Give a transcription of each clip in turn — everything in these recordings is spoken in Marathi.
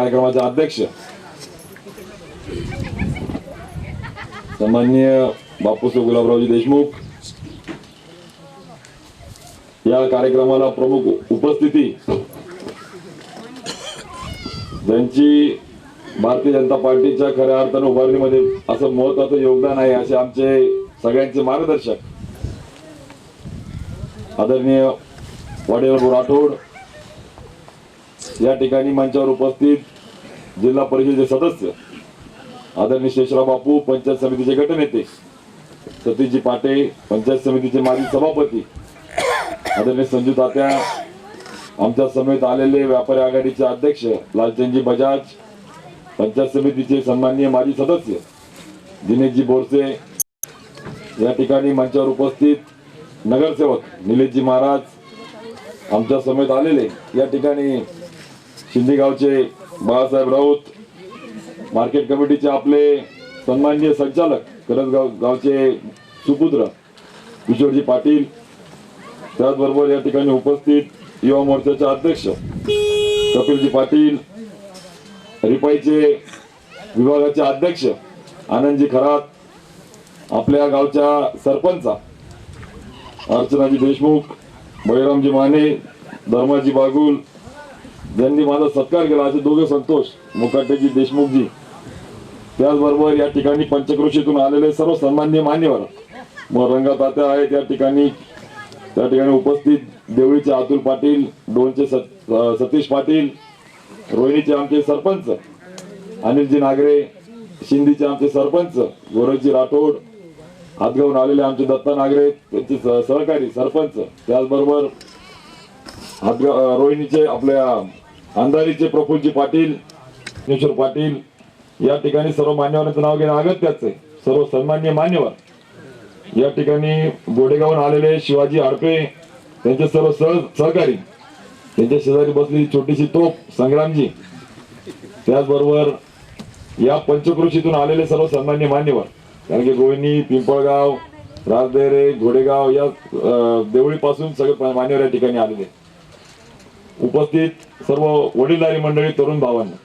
कार्यक्रमाचे अध्यक्ष. सन्माननीय बापूसाहेब गुलाबरावजी देशमुख. या कार्यक्रमाला प्रमुख उपस्थिती ज्यांची भारतीय जनता पार्टीच्या खऱ्या अर्थानं उभारणीमध्ये असं महत्वाचं योगदान आहे असे आमचे सगळ्यांचे मार्गदर्शक आदरणीय वाडेबाबू राठोड या ठिकाणी मंचावर उपस्थित जिल्हा परिषदेचे सदस्य आदरणीय शेषराव बापू पंचायत समितीचे गटनेते सतीशजी पाटे पंचायत समितीचे माजी सभापती आदरणीय संजू तात्या आमच्या समेत आलेले व्यापारी आघाडीचे अध्यक्ष लालचंदजी बजाज पंचायत समितीचे सन्माननीय माजी सदस्य दिनेशजी बोरसे या ठिकाणी मंचावर उपस्थित नगरसेवक निलेशजी महाराज आमच्या समेत आलेले या ठिकाणी शिंदेगावचे बाळासाहेब राऊत मार्केट कमिटीचे आपले सन्माननीय संचालक करंजगाव गावचे सुपुत्र किशोरजी पाटील त्याचबरोबर या ठिकाणी उपस्थित युवा मोर्चाचे अध्यक्ष कपिलजी पाटील रिपाईचे विभागाचे अध्यक्ष आनंदजी खरात आपल्या गावच्या सरपंचा अर्चनाजी देशमुख बळीरामजी माने धर्माजी बागुल ज्यांनी माझा सत्कार केला असे दोघे संतोष मुकाटेजी देशमुखजी. त्याचबरोबर या ठिकाणी पंचक्रोशीतून आलेले सर्व सन्मान्य मान्यवर. मग रंगदात्या आहेत या ठिकाणी. त्या ठिकाणी उपस्थित देवळीचे अतुल पाटील डोनचे सतीश पाटील रोहिणीचे आमचे सरपंच अनिलजी नागरे शिंदीचे आमचे सरपंच गोरखजी राठोड हातगावून आलेले आमचे दत्ता नागरे त्यांचे सहकारी सरपंच. त्याचबरोबर हातगाव रोहिणीचे आपल्या अंधारीचे प्रफुल्लजी पाटील ज्ञानेश्वर पाटील या ठिकाणी सर्व मान्यवरांचं नाव घेणं अगत्याच आहे. सर्व सन्मान्य मान्यवर. या ठिकाणी गोडेगावून आलेले शिवाजी हडपे त्यांचे सर्व सह सहकारी त्यांच्या शेजारी बसलेली छोटीशी तोप संग्रामजी त्याचबरोबर या पंचकृषीतून आलेले सर्व सन्मान्य मान्यवर. कारण की रोहिणी पिंपळगाव राजदेरे घोडेगाव या देवळीपासून सगळे मान्यवर या ठिकाणी आलेले उपस्थित सर्व वडीलधारी मंडळी तरुण भावांना.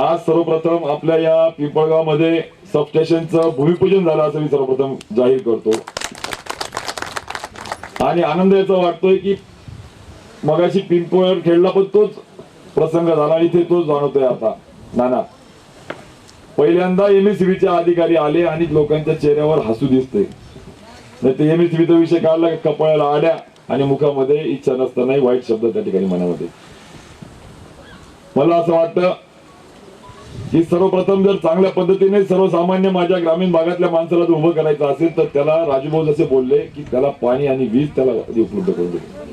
आज सर्वप्रथम आपल्या या पिंपळगावमध्ये सबस्टेशनचं भूमिपूजन झालं असं मी सर्वप्रथम जाहीर करतो. आणि आनंद याचा वाटतोय की मगाशी पिंपळ खेळला पण तोच प्रसंग झाला इथे तोच जाणवतोय आता. नाना पहिल्यांदा एमएससीबीचे अधिकारी आले आणि लोकांच्या चेहऱ्यावर हसू दिसते नाही ते एमएससीबीचा विषय काढला की कपाळाला आड्या. आणि मुखामध्ये इच्छा नसतानाही वाईट शब्द त्या ठिकाणी मनामध्ये. मला असं वाटतं की सर्वप्रथम जर चांगल्या पद्धतीने सर्वसामान्य माझ्या ग्रामीण भागातल्या माणसाला जर उभं करायचं असेल तर त्याला राजूभाऊ जसे बोलले की त्याला पाणी आणि वीज त्याला उपलब्ध करून दिली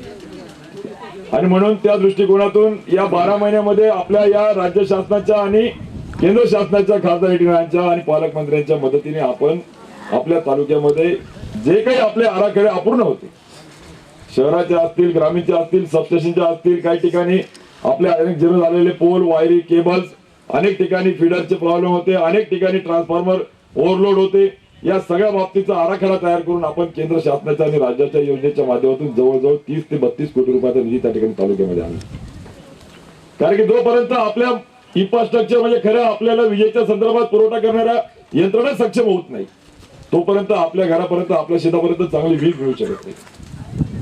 आणि म्हणून त्या दृष्टिकोनातून या बारा महिन्यामध्ये आपल्या या राज्य शासनाच्या आणि केंद्र शासनाच्या खासदार यांच्या आणि पालकमंत्र्यांच्या मदतीने आपण आपल्या तालुक्यामध्ये जे काही आपले आराखडे अपूर्ण होते शहराचे असतील ग्रामीणचे असतील सबस्टेशनचे असतील काही ठिकाणी आपले अनेक जीर्ण झालेले पोल वायरी केबल्स अनेक ठिकाणी फिडरचे प्रॉब्लेम होते अनेक ठिकाणी ट्रान्सफॉर्मर ओव्हरलोड होते. या सगळ्या बाबतीचा आराखडा तयार करून आपण केंद्र शासनाच्या आणि राज्याच्या योजनेच्या माध्यमातून जवळजवळ तीस ते बत्तीस कोटी रुपयाचा निधी त्या ठिकाणी तालुक्यामध्ये आणला. कारण की जोपर्यंत आपल्या इन्फ्रास्ट्रक्चर म्हणजे खऱ्या आपल्याला विजेच्या संदर्भात पुरवठा करणाऱ्या यंत्रणा सक्षम होत नाही तोपर्यंत आपल्या घरापर्यंत आपल्या शेतापर्यंत चांगली वीज मिळू शकत नाही.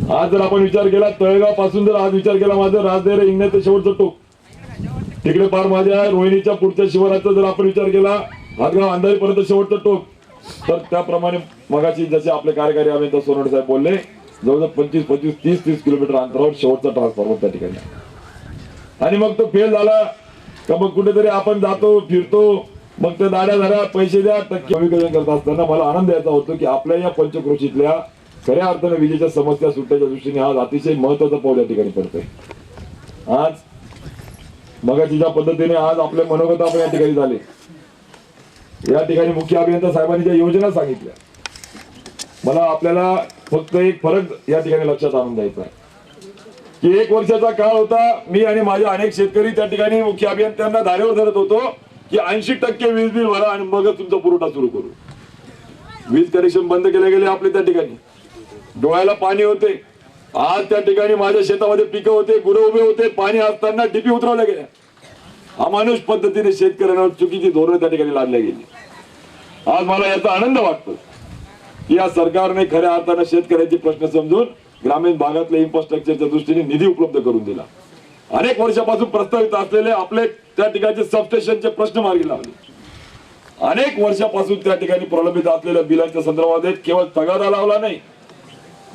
आज जर आपण विचार केला तळेगावपासून जर आज विचार केला माझं राजदेर इंगण्याचं शेवटचं टोक. तिकडे पार माझ्या रोहिणीच्या पुढच्या शिवाराचा जर आपण विचार केला हातगाव अंधारीपर्यंत शेवटचं टोक. तर त्याप्रमाणे मगाशी जसे आपले कार्यकारी अभियंता सोनवणे साहेब बोलले जवळजवळ पंचवीस पंचवीस तीस तीस किलोमीटर अंतरावर शेवटचा ट्रान्सफॉर्मर त्या ठिकाणी. आणि मग तो फेल झाला. का मग कुठेतरी आपण जातो फिरतो मग त्या दाड्या झाल्या पैसे द्या टक्के. कमीकरण करत असताना मला आनंद याचा होतो की आपल्या या पंचक्रोशीतल्या खऱ्या अर्थाने विजेच्या समस्या सुटण्याच्या दृष्टीने आज अतिशय महत्वाचं पाऊल या ठिकाणी पडतंय. आज मगाची ज्या पद्धतीने आज आपले मनोगत आपण या ठिकाणी झाले. या ठिकाणी मुख्य अभियंता साहेबांनी ज्या योजना सांगितल्या. मला आपल्याला फक्त एक फरक या ठिकाणी लक्षात आणून द्यायचा आहे. की एक वर्षाचा काळ होता मी आणि माझे अनेक शेतकरी त्या ठिकाणी मुख्य अभियंत्यांना धारेवर धरत होतो की ऐंशी टक्के वीज बिल भरा आणि मगच तुमचा पुरवठा सुरू करू. वीज कनेक्शन बंद केले गेले आपले त्या ठिकाणी. डोळ्याला पाणी होते. आज त्या ठिकाणी माझ्या शेतामध्ये पिकं होते गुरं उभे होते पाणी असताना डीपी उतरवल्या गेल्या. अमानुष पद्धतीने शेतकऱ्यांवर चुकीची धोरणं त्या ठिकाणी लादल्या गेली. आज मला याचा आनंद वाटतो की या सरकारने खऱ्या अर्थानं शेतकऱ्यांचे प्रश्न समजून ग्रामीण भागातल्या इन्फ्रास्ट्रक्चरच्या दृष्टीने निधी उपलब्ध करून दिला. अनेक वर्षापासून प्रस्तावित असलेले आपले त्या ठिकाणचे सबस्टेशनचे प्रश्न मार्गी लावले. अनेक वर्षापासून त्या ठिकाणी प्रलंबित असलेल्या बिलांच्या संदर्भात केवळ तगादा लावला नाही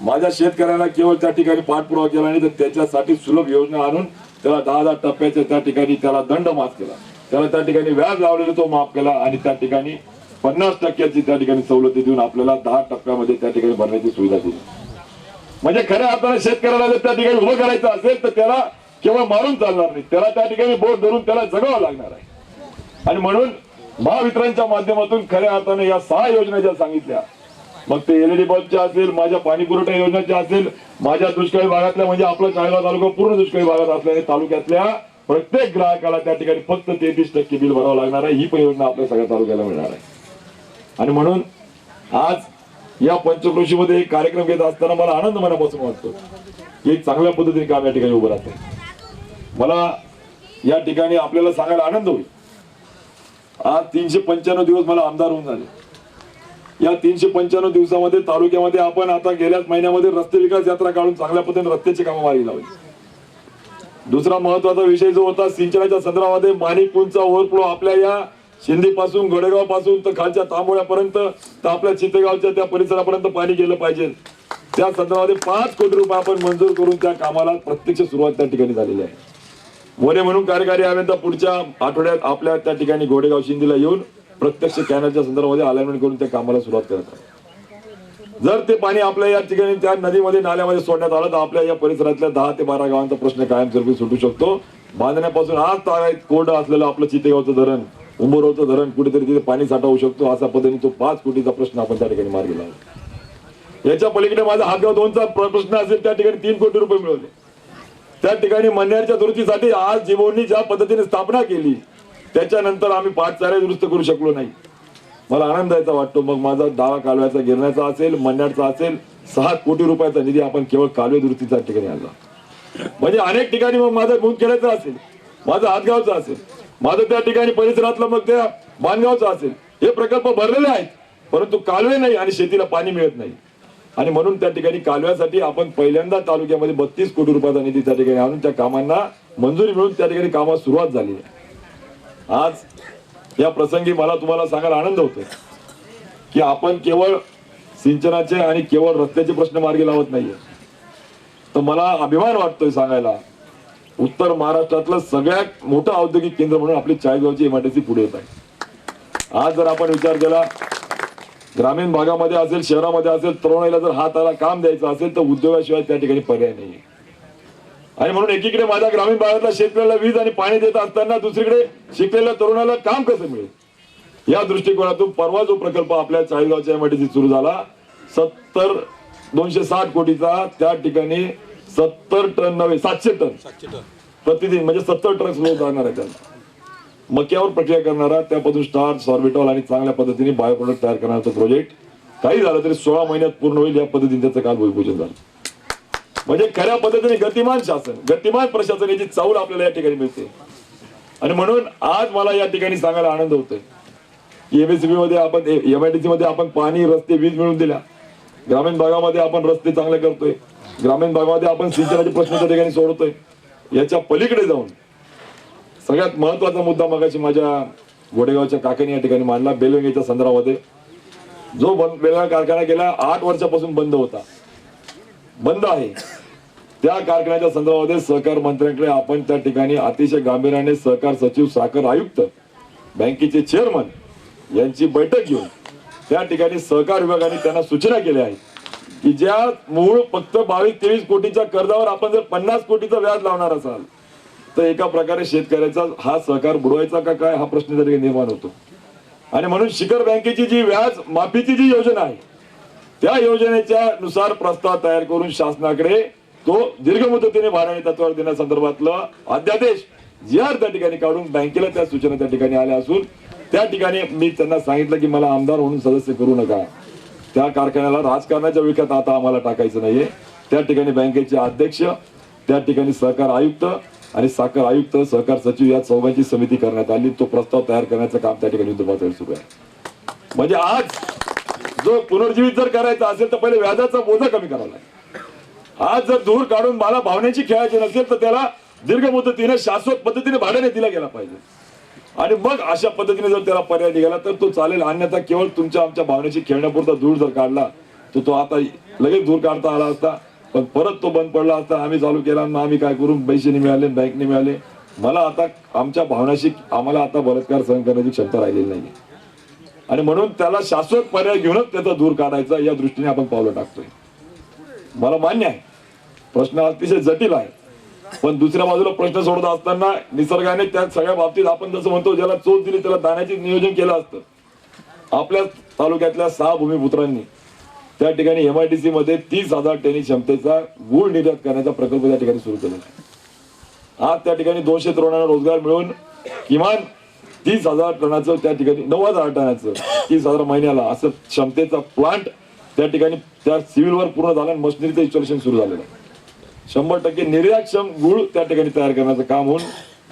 माझ्या शेतकऱ्याला केवळ त्या ठिकाणी पाठपुरावा केला नाही तर त्याच्यासाठी सुलभ योजना आणून त्याला दहा दहा टप्प्याच्या त्या ठिकाणी त्याला दंड माफ केला. त्याला त्या ठिकाणी व्याज लावलेलं तो माफ केला आणि त्या ठिकाणी पन्नास टक्क्याची त्या ठिकाणी सवलती देऊन आपल्याला दहा टप्प्यामध्ये त्या ठिकाणी भरण्याची सुविधा दिली. म्हणजे खऱ्या अर्थाने शेतकऱ्याला जर त्या ठिकाणी उभं करायचं असेल तर त्याला केवळ मारून चालणार नाही. त्याला त्या ठिकाणी बोट धरून त्याला जगावं लागणार आहे. आणि म्हणून महावितरणच्या माध्यमातून खऱ्या अर्थाने या सहा योजना ज्या सांगितल्या मग ते एलईडी बल्बच्या असेल माझ्या पाणी पुरवठा योजनेच्या असेल माझ्या दुष्काळी भागातल्या म्हणजे आपला चाळगाव तालुका पूर्ण दुष्काळी भागात असल्याने तालुक्यातल्या प्रत्येक ग्राहकाला त्या ठिकाणी फक्त तेहतीस टक्के बिल भरावं लागणार आहे. ही पण योजना आपल्या सगळ्या तालुक्याला मिळणार आहे. आणि म्हणून आज या पंचक्रोशीमध्ये एक कार्यक्रम घेत असताना मला आनंद मनापासून वाटतो की एक चांगल्या पद्धतीने काम या ठिकाणी उभं राहते मला या ठिकाणी आपल्याला सांगायला आनंद होईल. आज तीनशे पंच्याण्णव दिवस मला आमदार होऊन झाले. या तीनशे पंच्याण्णव दिवसामध्ये तालुक्यामध्ये आपण आता गेल्याच महिन्यामध्ये रस्ते विकास यात्रा काढून चांगल्या पद्धतीने रस्त्याची कामं मार्गी लावली. दुसरा महत्त्वाचा विषय जो होता सिंचनाच्या संदर्भामध्ये माणिकपूरचा ओव्हरफ्लो आपल्या या शिंदी पासून गोडेगावपासून तर खालच्या तांबोळ्यापर्यंत तर आपल्या चितेगावच्या त्या परिसरापर्यंत पाणी गेलं पाहिजे. त्या संदर्भामध्ये पाच कोटी रुपये आपण मंजूर करून त्या कामाला प्रत्यक्ष सुरुवात त्या ठिकाणी झालेली आहे. वने म्हणून कार्यकारी अभियंता पुढच्या आठवड्यात आपल्या त्या ठिकाणी घोडेगाव शिंदीला येऊन प्रत्यक्ष कॅनलच्या संदर्भामध्ये अलाइनमेंट करून त्या कामाला सुरुवात करत आहे जर ते पाणी आपल्या या ठिकाणी त्या नदीमध्ये नाल्यामध्ये सोडण्यात आलं तर आपल्या या परिसरातल्या दहा ते बारा गावांचा प्रश्न कायमस्वरूपी सुटू शकतो. बांधण्यापासून आज तागायत कोरडं असलेलं आपलं चितेगावचं धरण उंबरवचं धरण कुठेतरी तिथे पाणी साठा होऊ शकतो असा पद्धतीने तो पाच कोटीचा प्रश्न आपण त्या ठिकाणी मार्गी लावला. याच्या पलीकडे माझा हातगाव दोनचा प्रश्न असेल त्या ठिकाणी तीन कोटी रुपये मिळवले. त्या ठिकाणी मन्याच्या दुरुस्तीसाठी आज जीवोनी ज्या पद्धतीने स्थापना केली. त्याच्यानंतर आम्ही पाच चारे दुरुस्त करू शकलो नाही. मला आनंद वाटतो. मग माझा डावा कालव्याचा गिरण्याचा असेल म्हणण्याचा असेल सहा कोटी रुपयाचा निधी आपण केवळ कालवे दुरुस्तीच्या ठिकाणी आणला. म्हणजे अनेक ठिकाणी मग माझं मुंदखेड्याचं असेल माझा हातगावचा असेल माझं त्या ठिकाणी परिसरातलं मग त्या बांधगावचं असेल हे प्रकल्प भरलेले आहेत. परंतु कालवे नाही आणि शेतीला पाणी मिळत नाही. आणि म्हणून त्या ठिकाणी कालव्यासाठी आपण पहिल्यांदा तालुक्यामध्ये बत्तीस कोटी रुपयाचा निधी त्या ठिकाणी आणून त्या कामांना मंजुरी मिळून त्या ठिकाणी कामास सुरुवात झाली आहे. आज या प्रसंगी मला तुम्हाला सांगायला आनंद होतो की आपण केवळ सिंचनाचे आणि केवळ रस्त्याचे प्रश्न मार्गी लावत नाहीये. तर मला अभिमान वाटतोय सांगायला उत्तर महाराष्ट्रातलं सगळ्यात मोठं औद्योगिक केंद्र म्हणून आपली चाळीसगावची एमआयडीसी पुढे येत आहे. आज जर आपण विचार केला ग्रामीण भागामध्ये असेल शहरामध्ये असेल तरुणाईला जर हाताला काम द्यायचं असेल तर उद्योगाशिवाय त्या ठिकाणी पर्याय नाही आणि म्हणून एकीकडे माझ्या ग्रामीण भागातल्या शेतकऱ्याला वीज आणि पाणी देत असताना दुसरीकडे शिकलेल्या तरुणाला काम कसं मिळेल? या दृष्टिकोनातून परवा जो प्रकल्प आपल्या चाळीसगावच्या एमआयडीसी सुरू झाला सत्तर दोनशे साठ कोटीचा त्या ठिकाणी सत्तर टन नव्हे सातशे टन. प्रतिदिन म्हणजे सत्तर ट्रक लोक जाणार आहे त्यांना मक्यावर प्रक्रिया करणारा त्यापासून स्टार सॉर्बिटॉल आणि चांगल्या पद्धतीने बायो प्रोडक्ट तयार करण्याचा प्रोजेक्ट काही झालं तरी सोळा महिन्यात पूर्ण होईल या पद्धतीने त्याचं काल भूमिपूजन झालं. म्हणजे खऱ्या पद्धतीने गतिमान शासन गतिमान प्रशासन याची चावल आपल्याला या ठिकाणी मिळते. आणि म्हणून आज मला या ठिकाणी सांगायला आनंद होतोय. एमएसबी मध्ये आपण एमआयडीसी मध्ये आपण पाणी रस्ते वीज मिळवून दिल्या. ग्रामीण भागामध्ये आपण रस्ते चांगले करतोय. ग्रामीण भागामध्ये आपण सिंचनाचे प्रश्न त्या ठिकाणी सोडवतोय याच्या पलीकडे जाऊन सगळ्यात महत्त्वाचा मुद्दा मगाशी माझ्या गोडेगावच्या काकाने या ठिकाणी मांडला बेलवेंगीच्या संदर्भामध्ये. जो बंद बेलवे कारखाना गेला आठ वर्षापासून बंद होता. बंद आहे. त्या कारखान्याच्या संदर्भामध्ये सहकार मंत्र्यांकडे आपण त्या ठिकाणी अतिशय गांभीर्याने सहकार सचिव साखर आयुक्त बँकेचे चेअरमन यांची बैठक घेऊन त्या ठिकाणी सहकार विभागाने त्यांना सूचना केल्या आहेत की ज्या मूळ फक्त बावीस तेवीस कोटीच्या कर्जावर आपण जर पन्नास कोटीचं व्याज लावणार असाल तर एका प्रकारे शेतकऱ्याचा हा सहकार बुडवायचा का काय हा प्रश्न निर्माण होतो. आणि म्हणून शिखर बँकेची जी व्याज माफीची जी योजना आहे त्या योजनेच्या नुसार प्रस्ताव तयार करून शासनाकडे तो दीर्घ मुदतीने भारणी तत्वावर देण्यासंदर्भातलं अध्यादेश जी त्या ठिकाणी काढून बँकेला त्या सूचना त्या ठिकाणी आल्या असून त्या ठिकाणी मी त्यांना सांगितलं की मला आमदार म्हणून सदस्य करू नका. त्या कारखान्याला राजकारणाच्या विकत आता आम्हाला टाकायचं नाहीये. त्या ठिकाणी बँकेचे अध्यक्ष त्या ठिकाणी सहकार आयुक्त आणि साखर आयुक्त सहकार सचिव या चौघांची समिती करण्यात आली. तो प्रस्ताव तयार करण्याचं काम त्या ठिकाणी युद्ध पातळीवर सुरू आहे. म्हणजे आज जो पुनर्जीवित जर करायचा असेल तर पहिले व्याजाचा बोजा कमी करावा लागेल. आज जर धूर काढून मला भावनेची खेळायची नसेल तर त्याला दीर्घ मुदतीने शाश्वत पद्धतीने भाड्याने दिला गेला पाहिजे. आणि मग अशा पद्धतीने जर त्याला पर्याय निघाला तर तो चालेल. अन्यथा केवळ तुमच्या आमच्या भावनेची खेळण्यापुरता धूर जर काढला तर तो आता लगेच धूर काढता आला असता पण परत तो बंद पडला असता आम्ही चालू केला मग आम्ही काय करू? पैसे नाही मिळाले बँकने मिळाले. मला आता आमच्या भावनाशी आम्हाला आता बलात्कार सहन करण्याची क्षमता राहिलेली नाही आणि म्हणून त्याला शाश्वत पर्याय घेऊनच त्याचा दूर काढायचा या दृष्टीने आपण पावलं टाकतोय. मला मान्य आहे. प्रश्न अतिशय जटिल आहे. पण दुसऱ्या बाजूला प्रश्न सोडत असताना निसर्गाने त्या सगळ्या बाबतीत आपण जसं म्हणतो ज्याला चोच दिली त्याला दाण्याचे नियोजन केलं असतं. आपल्या तालुक्यातल्या सहा भूमिपुत्रांनी त्या ठिकाणी एमआयडीसी मध्ये तीस हजार टनी क्षमतेचा गुळ निर्यात करण्याचा प्रकल्प त्या ठिकाणी सुरू केला. आज त्या ठिकाणी दोनशे तरुणांना रोजगार मिळून किमान तीस हजार टनाचं त्या ठिकाणी नऊ हजार टनाचं तीस हजार महिन्याला असं क्षमतेचा प्लांट त्या ठिकाणी त्या सिव्हिलवर पूर्ण झालं आणि मशिनरीचं इन्स्टॉलेशन सुरू झालेलं. शंभर टक्के निर्यातक्षम गुळ त्या ठिकाणी तयार करण्याचं काम होऊन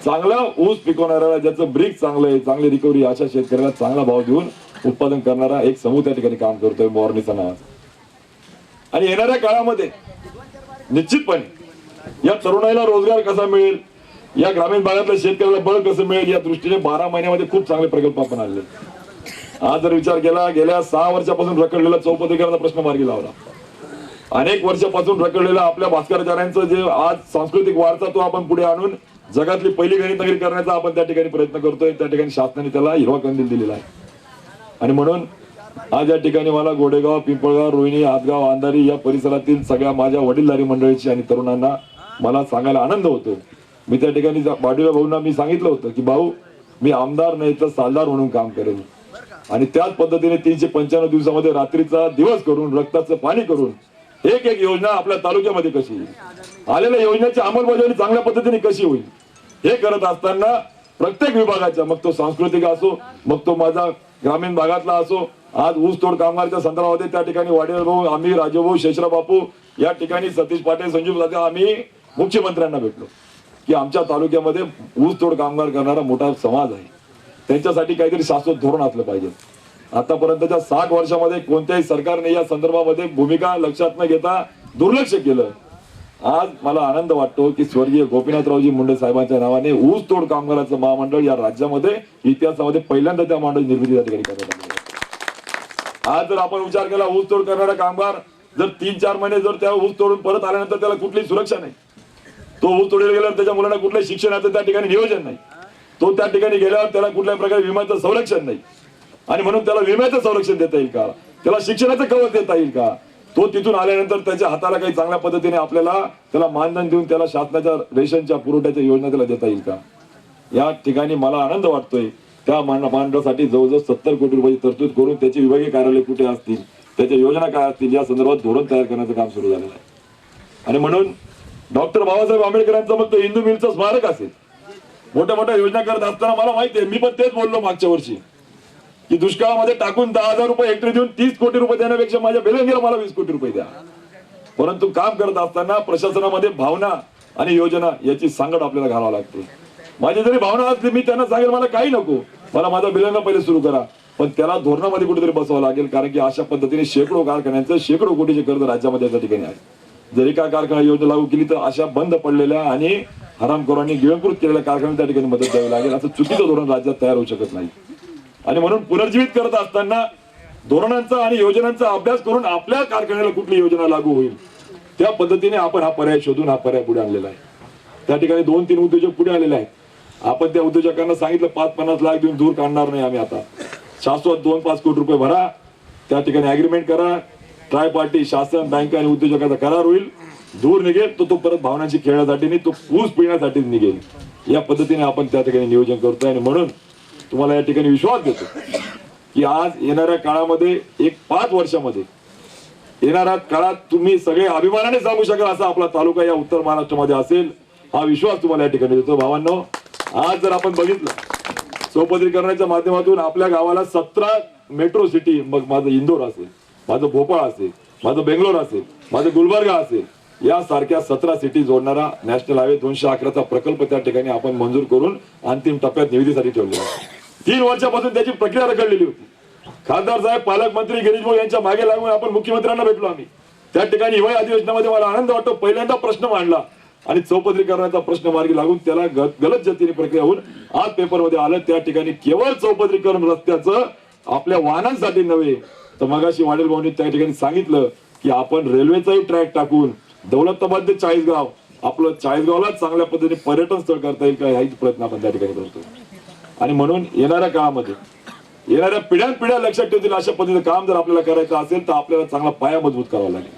चांगला ऊस पिकवणाऱ्याला ज्याचं ब्रिक चांगलं आहे चांगली रिकव्हरी अशा शेतकऱ्याला चांगला भाव देऊन उत्पादन करणारा एक समूह त्या ठिकाणी काम करतोय मॉर्निचा नावाचा आणि येणाऱ्या काळामध्ये निश्चितपणे या तरुणाईला रोजगार कसा मिळेल? या ग्रामीण भागातल्या शेतकऱ्याला बळ कसं मिळेल या दृष्टीने बारा महिन्यामध्ये खूप चांगले प्रकल्प आपण आणले. आज जर विचार केला गेल्या सहा वर्षापासून रखडलेला चौपदरीकरणाचा प्रश्न मार्गी लावला. अनेक वर्षापासून रखडलेला आपल्या भास्कराचार्यांचं जे आज सांस्कृतिक वारसा तो आपण पुढे आणून जगातली पहिली गणित नगरी करण्याचा आपण त्या ठिकाणी प्रयत्न करतोय. त्या ठिकाणी शासनाने त्याला हिरवा कंदील दिलेला आहे. आणि म्हणून आज या ठिकाणी मला गोडेगाव पिंपळगाव रोहिणी हातगाव अंधारी या परिसरातील सगळ्या माझ्या वडीलधारी मंडळीची आणि तरुणांना मला सांगायला आनंद होतो मी त्या ठिकाणी वाडीला भाऊंना मी सांगितलं होतं की भाऊ मी आमदार नाही तर सालदार म्हणून काम करेन. आणि त्याच पद्धतीने तीनशे पंच्याण्णव दिवसामध्ये रात्रीचा दिवस करून रक्ताचं पाणी करून एक एक योजना आपल्या तालुक्यामध्ये कशी येईल? आलेल्या योजनेची अंमलबजावणी चांगल्या पद्धतीने कशी होईल? हे करत असताना प्रत्येक विभागाच्या मग तो सांस्कृतिक असो मग तो माझा ग्रामीण भागातला असो आज ऊसतोड कामगारच्या संदर्भामध्ये त्या ठिकाणी वाडेल भाऊ आम्ही राजभाऊ शेषराव बापू या ठिकाणी सतीश पाटील संजीव जाते आम्ही मुख्यमंत्र्यांना भेटलो. की आमच्या तालुक्यामध्ये ऊसतोड कामगार करणारा मोठा समाज आहे. त्यांच्यासाठी काहीतरी शाश्वत धोरण असलं पाहिजे. आतापर्यंतच्या साठ वर्षामध्ये कोणत्याही सरकारने या संदर्भामध्ये भूमिका लक्षात न घेता दुर्लक्ष केलं. आज मला आनंद वाटतो की स्वर्गीय गोपीनाथरावजी मुंडे साहेबांच्या नावाने ऊस तोड कामगाराचं महामंडळ या राज्यामध्ये इतिहासामध्ये पहिल्यांदा त्या मंडळ निर्मिती या ठिकाणी करण्यात आली. आज जर आपण विचार केला ऊस तोड करणारा कामगार जर तीन चार महिने जर त्या ऊस तोडून परत आल्यानंतर त्याला कुठलीही सुरक्षा नाही. तो ऊस तोडीला गेल्यावर त्याच्या मुलांना कुठल्या शिक्षणाचं त्या ठिकाणी नियोजन नाही. तो त्या ठिकाणी गेल्यावर त्याला कुठल्या प्रकारे विम्याचं संरक्षण नाही. आणि म्हणून त्याला विम्याचं संरक्षण देता येईल का? त्याला शिक्षणाचं कवच देता येईल का? तो तिथून आल्यानंतर त्याच्या हाताला काही चांगल्या पद्धतीने आपल्याला त्याला मानधन देऊन त्याला शासनाच्या रेशनच्या पुरवठ्याच्या योजना त्याला देता येईल का? या ठिकाणी मला आनंद वाटतोय. त्या मान- जवळजवळ सत्तर कोटी रुपयाची तरतूद करून त्याचे विभागीय कार्यालय कुठे असतील त्याच्या योजना काय असतील या संदर्भात धोरण तयार करण्याचं काम सुरू झालेलं आहे. आणि म्हणून डॉक्टर बाबासाहेब आंबेडकरांचं मग हिंदू मिलचं स्मारक असेल. मोठ्या मोठ्या योजना करत असताना मला माहिती आहे मी पण तेच बोललो मागच्या वर्षी. की दुष्काळामध्ये टाकून दहा हजार रुपये हेक्टर देऊन तीस कोटी रुपये देण्यापेक्षा माझ्या बेलंगीला मला वीस कोटी रुपये द्या. परंतु काम करत असताना प्रशासनामध्ये भावना आणि योजना याची सांगड आपल्याला घालावं लागते. माझी जरी भावना असली मी त्यांना सांगेल मला काही नको. मला माझा बिलंगा पहिले सुरू करा. पण त्याला धोरणामध्ये कुठेतरी बसावं लागेल कारण की अशा पद्धतीने शेकडो कारखान्यांचं शेकडो कोटीचे कर्ज राज्यामध्ये या ठिकाणी आहे. जरी काय कारखाना योजना लागू केली तर अशा बंद पडलेल्या आणि हरामखोरांनी गिळंकृत केलेल्या कारखान्यांना त्या ठिकाणी मदत द्यावी लागेल. असं चुकीचं धोरण राज्यात तयार होऊ शकत नाही. आणि म्हणून पुनर्जीवित करत असताना धोरणांचा आणि योजनांचा अभ्यास करून आपल्या कारखान्याला कुठली योजना लागू होईल त्या पद्धतीने आपण हा पर्याय शोधून हा पर्याय पुढे आणलेला आहे. त्या ठिकाणी दोन तीन उद्योजक पुढे आलेले आहेत. आपण त्या उद्योजकांना सांगितलं पाच पन्नास लाख देऊन दूर काढणार नाही आम्ही आता. शाश्वत दोन पाच कोटी रुपये भरा त्या ठिकाणी अग्रीमेंट करा. ट्राय पार्टी शासन बँक आणि उद्योजकाचा करार होईल. दूर निघेल तो तो परत भावनांची खेळण्यासाठी नाही तो ऊस पिण्यासाठीच निघेल. या पद्धतीने आपण त्या ठिकाणी नियोजन करतोय आणि म्हणून तुम्हाला या ठिकाणी विश्वास देतो की आज येणाऱ्या काळामध्ये एक पाच वर्षामध्ये येणाऱ्या काळात तुम्ही सगळे अभिमानाने सांगू शकाल असा आपला तालुका या उत्तर महाराष्ट्रामध्ये असेल हा विश्वास तुम्हाला या ठिकाणी देतो. भावांनो आज जर आपण बघितलं सोपदरीकरणाच्या माध्यमातून आपल्या गावाला सतरा मेट्रो सिटी मग माझं इंदोर असेल. माझं भोपाळ असेल माझं बेंगलोर असेल माझं गुलबर्गा असेल यासारख्या सतरा सिटी जोडणारा नॅशनल हायवे दोनशे अकराचा प्रकल्प त्या ठिकाणी आपण मंजूर करून अंतिम टप्प्यात निविदेसाठी ठेवलेला तीन वर्षापासून त्याची प्रक्रिया रखडलेली होती. खासदार साहेब पालकमंत्री गिरीश भाऊ यांच्या मागे लागून आपण मुख्यमंत्र्यांना भेटलो आम्ही. त्या ठिकाणी हिवाळी अधिवेशनामध्ये मला आनंद वाटतो. पहिल्यांदा प्रश्न मांडला आणि चौपदरीकरणाचा प्रश्न मार्गी लागून त्याला गलत जतीने प्रक्रिया होऊन आज पेपरमध्ये आलं. त्या ठिकाणी केवळ चौपदरीकरण रस्त्याचं आपल्या वाहनांसाठी नव्हे तर मगाशी वाडेल भाऊनी त्या ठिकाणी सांगितलं की आपण रेल्वेचाही ट्रॅक टाकून दौलताबाद ते चाळीसगाव आपलं चाळीसगावला चांगल्या पद्धतीने पर्यटन स्थळ करता येईल का हाही प्रयत्न आपण त्या ठिकाणी करतो आणि म्हणून येणाऱ्या काळामध्ये येणाऱ्या पिढ्यान पिढ्या लक्षात ठेवतील अशा पद्धतीचं काम जर आपल्याला करायचं असेल तर आपल्याला चांगला पाया मजबूत करावा लागेल.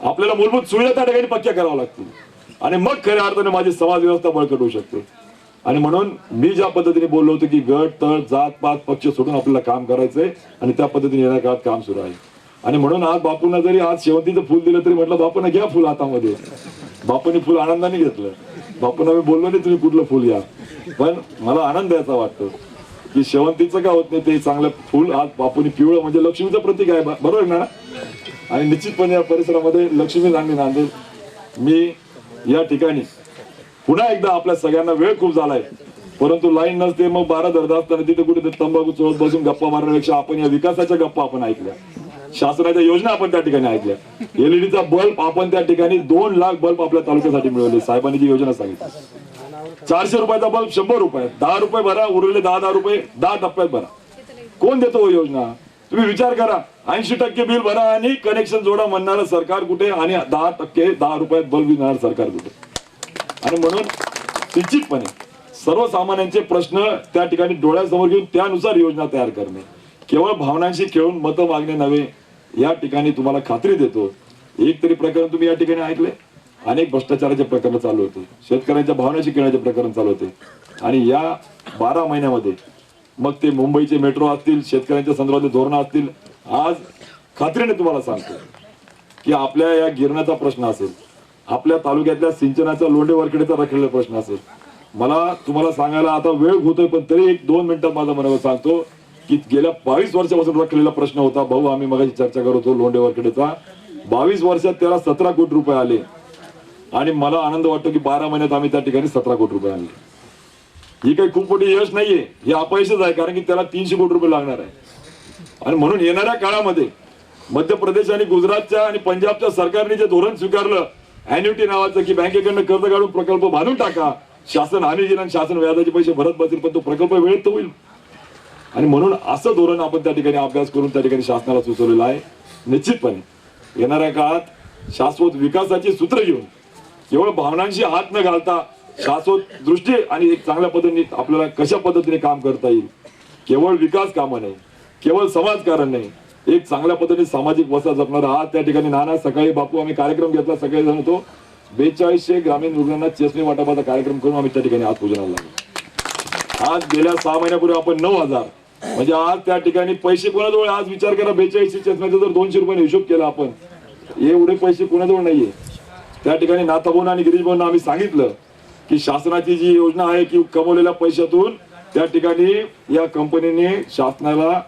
आपल्याला मूलभूत सुविधा त्या ठिकाणी पक्क्या कराव्या लागतील. आणि मग खऱ्या अर्थाने माझी समाज व्यवस्था बळकट होऊ शकते. आणि म्हणून मी ज्या पद्धतीने बोललो होतो की गट तळ जात पात पक्ष सोडून आपल्याला काम करायचंय आणि त्या पद्धतीने येणाऱ्या काळात काम सुरू आहे. आणि म्हणून आज बापूंना जरी आज शेवंतीचं फुल दिलं तरी म्हटलं बापूंना घ्या फुल हातामध्ये. बापूंनी फुल आनंदाने घेतलं. बापूंना मी बोललो नाही तुम्ही कुठलं फुल घ्या पण मला आनंद याचा वाटतो की शेवंतीचं का होत नाही ते चांगलं फुल आज बापूंनी पिवळं म्हणजे लक्ष्मीचं प्रतीक आहे बरोबर ना? आणि निश्चितपणे या परिसरामध्ये लक्ष्मी नांदी नांदेल मी या ठिकाणी पुन्हा एकदा आपल्या सगळ्यांना वेळ खूप झालाय. परंतु लाईन नसते मग बारा दर्दा असताना तिथे कुठे तंबाखू चोळत बसून गप्पा मारण्यापेक्षा आपण या विकासाच्या गप्पा आपण ऐकल्या. शासनाच्या योजना आपण त्या ठिकाणी ऐकल्या. एलईडीचा बल्ब आपण त्या ठिकाणी दोन लाख बल्ब आपल्या तालुक्यासाठी मिळवले. साहेबांनी जी योजना सांगितली. चारशे रुपयाचा बल्ब शंभर रुपये दहा रुपये भरा उरलेले दहा दहा रुपये दहा टप्प्यात भरा. कोण देतो हो योजना? तुम्ही विचार करा. ऐंशी टक्के बिल भरा आणि कनेक्शन जोडा म्हणणारं सरकार कुठे आणि दहा टक्के दहा रुपयात बल्ब देणार सरकार कुठे? आणि म्हणून निश्चितपणे सर्वसामान्यांचे प्रश्न त्या ठिकाणी डोळ्यासमोर घेऊन त्यानुसार योजना तयार करणे. केवळ भावनांशी खेळून मतं मागणे नव्हे या ठिकाणी तुम्हाला खात्री देतो. एक तरी प्रकरण तुम्ही या ठिकाणी ऐकले अनेक भ्रष्टाचाराचे प्रकरण चालू होते. शेतकऱ्यांच्या भावनाशी खेळण्याचे प्रकरण चालू होते. आणि या बारा महिन्यामध्ये मग ते मुंबईचे मेट्रो असतील शेतकऱ्यांच्या संदर्भातले धोरणं असतील आज खात्रीने तुम्हाला सांगतो की आपल्या या गिरण्याचा प्रश्न असेल. आपल्या तालुक्यातल्या सिंचनाचा लोंढे वरखेडचा रखडलेला प्रश्न असेल. मला तुम्हाला सांगायला आता वेळ होतोय पण तरी एक दोन मिनिटात माझा मनावर सांगतो की गेल्या बावीस वर्षापासून रखडलेला प्रश्न होता. भाऊ आम्ही मगाशी चर्चा करत होतो लोंढे बावीस वर्षात त्याला सतरा कोटी रुपये आले. आणि मला आनंद वाटतो की बारा महिन्यात आम्ही त्या ठिकाणी सतरा कोटी रुपये आणले. ही काही खूप मोठी यश नाहीये. हे अपयशच आहे कारण की त्याला तीनशे कोटी रुपये लागणार आहे. आणि म्हणून येणाऱ्या काळामध्ये मध्य प्रदेश आणि गुजरातच्या आणि पंजाबच्या सरकारने जे धोरण स्वीकारलं अॅन्युटी नावाचं की बँकेकडनं कर्ज काढून प्रकल्प बांधून टाका. शासन हानी दिला आणि शासन व्याजाचे पैसे भरत बसेल पण तो प्रकल्प वेळेत तो होईल. आणि म्हणून असं धोरण आपण त्या ठिकाणी अभ्यास करून त्या ठिकाणी शासनाला सुचवलेलं आहे. निश्चितपणे येणाऱ्या काळात शाश्वत विकासाची सूत्र घेऊन केवळ भावनांशी हात न घालता शाश्वत दृष्टी आणि एक चांगल्या पद्धतीने आपल्याला कशा पद्धतीने काम करता येईल? केवळ विकास कामं नाही केवळ समाजकारण नाही एक चांगल्या पद्धतीने सामाजिक वसा जपणारा आज त्या ठिकाणी नाना सकाळी बापू आम्ही कार्यक्रम घेतला सगळे जण होतो बेचाळीसशे ग्रामीण रुग्णांना चेसणी वाटपाचा कार्यक्रम करून आम्ही त्या ठिकाणी आज पूजनाला लागलो. आज गेल्या सहा महिन्यापूर्वी आपण नऊ हजार. म्हणजे आज त्या ठिकाणी पैसे कोणाजवळ? आज विचार करा बेचाळीसशे चष्म्याचा जर दोनशे रुपयाने हिशोब केला आपण. एवढे पैसे कोणाजवळ नाहीये. त्या ठिकाणी नाथाभाऊन आणि गिरीशभाऊंना आम्ही सांगितलं की शासनाची जी योजना आहे की कमवलेल्या पैशातून त्या ठिकाणी या कंपनीने शासनाला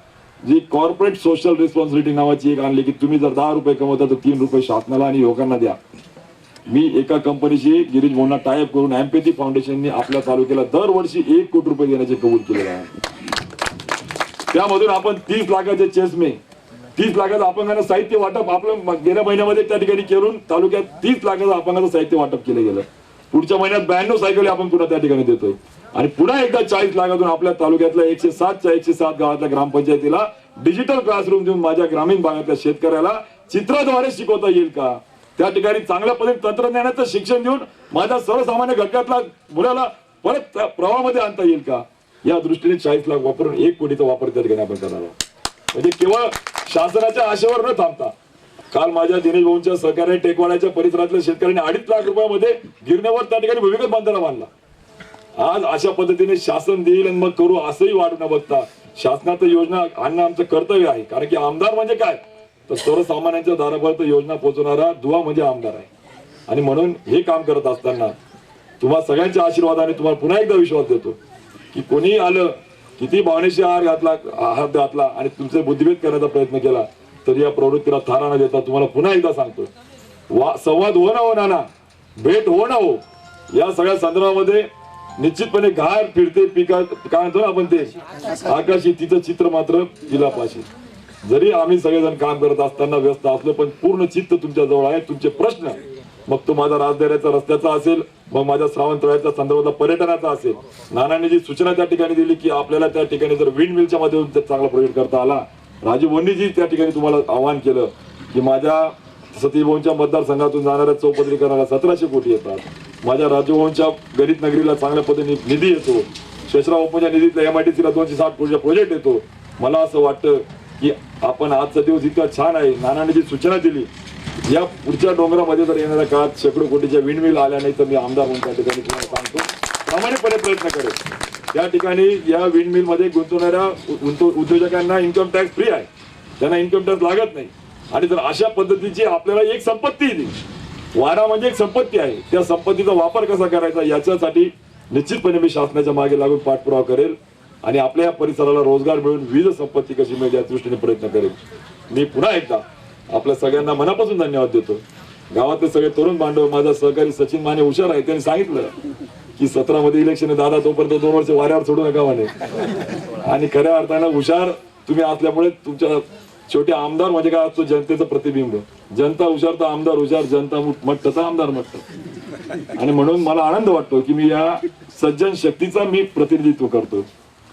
जी कॉर्पोरेट सोशल रिस्पॉन्सिबिलिटी नावाची एक आणली की तुम्ही जर दहा रुपये कमवता तर तीन रुपये शासनाला आणि युवकांना द्या. मी एका कंपनीशी गिरीश भाऊंना टायअप करून एम्पेथी फाउंडेशनने आपल्या तालुक्याला दरवर्षी एक कोटी रुपये देण्याचे कबूल केलेलं आहे. त्यामधून आपण तीस लाखाचे चेसमे तीस लाखाचं अपंगांना साहित्य वाटप आपलं गेल्या महिन्यामध्ये त्या ठिकाणी करून तालुक्यात तीस लाखाचं अपंगाचं साहित्य वाटप केलं गेलं. पुढच्या महिन्यात ब्याण्णव सायकली आपण पुन्हा त्या ठिकाणी देतोय. आणि पुन्हा एकदा चाळीस लाखातून आपल्या तालुक्यातल्या एकशे सातच्या एकशे सात गावातल्या ग्रामपंचायतीला डिजिटल क्लासरूम देऊन माझ्या ग्रामीण भागातल्या शेतकऱ्याला चित्राद्वारे शिकवता येईल का? त्या ठिकाणी चांगल्या पद्धतीने तंत्रज्ञानाचं शिक्षण देऊन माझ्या सर्वसामान्य घटकातला मुलाला परत प्रवाहामध्ये आणता येईल का? या दृष्टीने चाळीस लाख वापरून एक कोटीचा वापर त्या ठिकाणी आपण करणार आहोत. म्हणजे केवळ शासनाच्या आशेवर न थांबता काल माझ्या दिनेश भाऊंच्या सहकार्याने टेकवाड्याच्या परिसरातल्या शेतकऱ्यांनी अडीच लाख रुपयामध्ये गिरण्यावर त्या ठिकाणी भूमिगत बांधायला बांधला. आज अशा पद्धतीने शासन देईल आणि मग करू असंही वाढू न बघता शासनाचं योजना आणणं आमचं कर्तव्य आहे. कारण की आमदार म्हणजे काय? तर सर्वसामान्यांच्या दारापर्यंत योजना पोहोचवणारा दुवा म्हणजे आमदार आहे. आणि म्हणून हे काम करत असताना तुम्हा सगळ्यांच्या आशीर्वादाने तुम्हाला पुन्हा एकदा विश्वास देतो की कोणी आलं किती भावनेशी आहार घातला आहार घातला आणि तुमचे बुद्धिभेद करण्याचा प्रयत्न केला तर या प्रवृत्तीला थारा न देता तुम्हाला पुन्हा एकदा सांगतो वा संवाद हो ना हो नाना. भेट हो ना हो. या सगळ्या संदर्भामध्ये निश्चितपणे घार फिरते पिका काय म्हणतो ना आपण ते? आकाशी तिचं चित्र मात्र तिला पाशी जरी आम्ही सगळेजण काम करत असताना व्यस्त असलो पण पूर्ण चित्त तुमच्या जवळ आहे तुमचे प्रश्न. मग तो माझा राजदाऱ्याचा रस्त्याचा असेल मग माझ्या श्रावणतळ्याच्या संदर्भातला पर्यटनाचा असेल. नानांनी जी सूचना त्या ठिकाणी दिली की आपल्याला त्या ठिकाणी जर विंड मिलच्या माध्यमातून चांगला प्रोजेक्ट करता आला राजीव जी त्या ठिकाणी तुम्हाला आवाहन केलं की माझ्या सतीभाऊंच्या मतदारसंघातून जाणाऱ्या चौपदरीकरणाला सतराशे कोटी येतात. माझ्या राजभवनच्या गणित नगरीला चांगल्या पद्धतीने निधी येतो. शेषराव ओपनच्या निधीतल्या सीला दोनशे साठ कोटीचा प्रोजेक्ट येतो. मला असं वाटतं की आपण आजचा दिवस इतका छान आहे. नानाने जी सूचना दिली. या पुढच्या डोंगरामध्ये जर येणाऱ्या काळात शेकडो कोटीच्या विंडमिल आल्या नाही तर मी आमदार म्हणून त्या ठिकाणी तुम्हाला सांगतो. प्रामाणिकपणे प्रयत्न करेल या ठिकाणी या विंडमिलमध्ये गुंतवणाऱ्या उद्योजकांना इन्कम टॅक्स फ्री आहे. त्यांना इन्कम टॅक्स लागत नाही. आणि जर अशा पद्धतीची आपल्याला एक संपत्ती दिली वारा म्हणजे एक संपत्ती आहे. त्या संपत्तीचा वापर कसा करायचा याच्यासाठी निश्चितपणे मी शासनाच्या मागे लागून पाठपुरावा करेल आणि आपल्या या परिसराला रोजगार मिळून विविध संपत्ती कशी मिळेल या दृष्टीने प्रयत्न करेल. मी पुन्हा एकदा आपल्या सगळ्यांना मनापासून धन्यवाद देतो. गावातले सगळे तरुण बांधव माझा सहकारी सचिन माने हुशार आहे त्यांनी सांगितलं की सतरा मध्ये इलेक्शन दादा तोपर्यंत दोन वर्ष वाऱ्यावर सोडू नका म्हणे. आणि खऱ्या अर्थानं हुशार तुम्ही असल्यामुळे तुमच्या शेवटी आमदार म्हणजे काय? असतो जनतेचं प्रतिबिंब. जनता हुशार तर आमदार हुशार जनता मट्ट तर आमदार मट्ट आणि म्हणून मला आनंद वाटतो की मी या सज्जन शक्तीचा मी प्रतिनिधित्व करतो.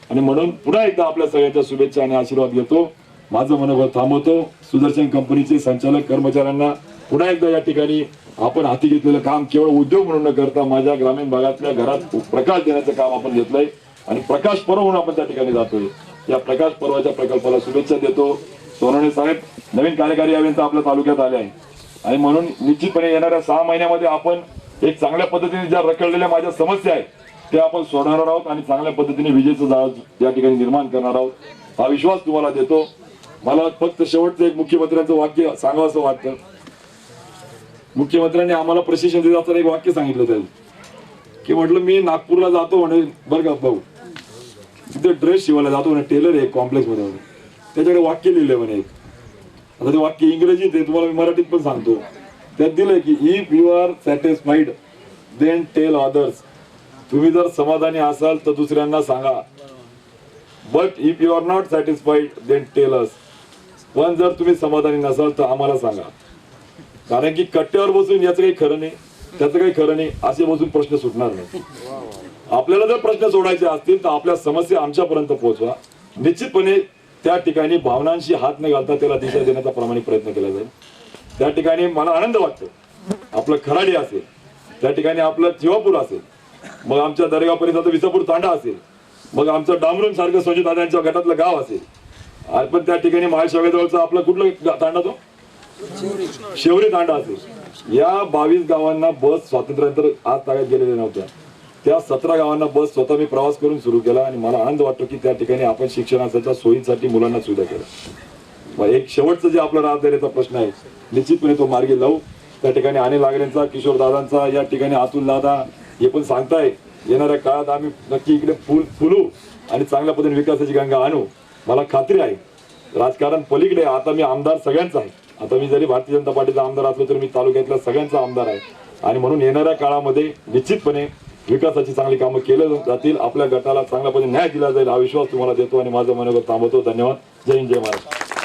आणि म्हणून पुन्हा एकदा आपल्या सगळ्यांच्या शुभेच्छा आणि आशीर्वाद घेतो. माझं मनोबल थांबवतो. सुदर्शन कंपनीचे संचालक कर्मचाऱ्यांना पुन्हा एकदा या ठिकाणी आपण हाती घेतलेलं काम केवळ उद्योग म्हणून न करता माझ्या ग्रामीण भागातल्या घरात प्रकाश देण्याचं काम आपण घेतलंय. आणि प्रकाश पर्व म्हणून आपण त्या ठिकाणी जातोय. या प्रकाश पर्वाच्या प्रकल्पाला शुभेच्छा देतो. सोनवणे साहेब नवीन कार्यकारी अभियंता आपल्या तालुक्यात आले आहे. आणि म्हणून निश्चितपणे येणाऱ्या सहा महिन्यामध्ये आपण एक चांगल्या पद्धतीने ज्या रखडलेल्या माझ्या समस्या आहेत त्या आपण सोडणार आहोत आणि चांगल्या पद्धतीने विजेचं जहाज या ठिकाणी निर्माण करणार आहोत. हा विश्वास तुम्हाला देतो. मला फक्त शेवटचं एक मुख्यमंत्र्यांचं वाक्य सांगावं असं वाटतं. मुख्यमंत्र्यांनी आम्हाला प्रशिक्षण देत असताना एक वाक्य सांगितलं त्याला की म्हटलं मी नागपूरला जातो म्हणे बरं का भाऊ. तिथे ड्रेस शिवायला जातो म्हणे टेलर आहे कॉम्प्लेक्समध्ये म्हणे. त्याच्याकडे वाक्य लिहिले म्हणे एक. आता ते वाक्य इंग्रजीत आहे तुम्हाला मी मराठीत पण सांगतो. त्यात दिलंय की if you are satisfied then tell others तुम्ही जर समाधानी असाल तर दुसऱ्यांना सांगा. But if you are not satisfied then tell us पण जर तुम्ही समाधानी नसाल तर आम्हाला सांगा. कारण की कट्ट्यावर बसून याचं काही खरं नाही त्याचं काही खरं नाही असे बसून प्रश्न सुटणार नाही. आपल्याला जर प्रश्न सोडायचे असतील तर आपल्या समस्या आमच्यापर्यंत पोहोचवा. निश्चितपणे त्या ठिकाणी भावनांशी हात न घालता त्याला दिशा देण्याचा प्रामाणिक प्रयत्न केला जाईल. त्या ठिकाणी मला आनंद वाटतो. आपलं खराडी असेल त्या ठिकाणी आपलं जीवापूर असेल मग आमच्या दरेगाव परिसरात विसापूर तांडा असेल मग आमचं डांबरून सारखं स्वच्छता गटातलं गाव असेल. आणि पण त्या ठिकाणी महाशिवाजवळचं आपलं कुठलं तांडा तो? शेवरी तांडा असेल या बावीस गावांना बस स्वातंत्र्यानंतर आज ताब्यात गेलेल्या नव्हत्या. त्या सतरा गावांना बस स्वतः मी प्रवास करून सुरू केला आणि मला आनंद वाटतो की त्या ठिकाणी आपण शिक्षणाच्या सोयीसाठी मुलांना सुविधा केल्या. मग एक शेवटचं जे आपला राजधानीचा प्रश्न आहे निश्चितपणे तो मार्गी लावू. त्या ठिकाणी अनिल लागण्यांचा किशोर दादांचा या ठिकाणी अतुल दादा हे पण सांगताय येणाऱ्या काळात आम्ही नक्की इकडे फुल फुलू आणि चांगल्या पद्धतीने विकासाची गंगा आणू. मला खात्री आहे. राजकारण पलीकडे आता मी आमदार सगळ्यांचा आहे. आता मी जरी भारतीय जनता पार्टीचा आमदार असलो तरी मी तालुक्यातल्या सगळ्यांचा आमदार आहे. आणि म्हणून येणाऱ्या काळामध्ये निश्चितपणे विकासाची चांगली कामं केलं जातील आपल्या गटाला चांगल्यापणे न्याय दिला जाईल हा विश्वास तुम्हाला देतो आणि माझं मनोगत थांबवतो. धन्यवाद. जय हिंद जय महाराष्ट्र.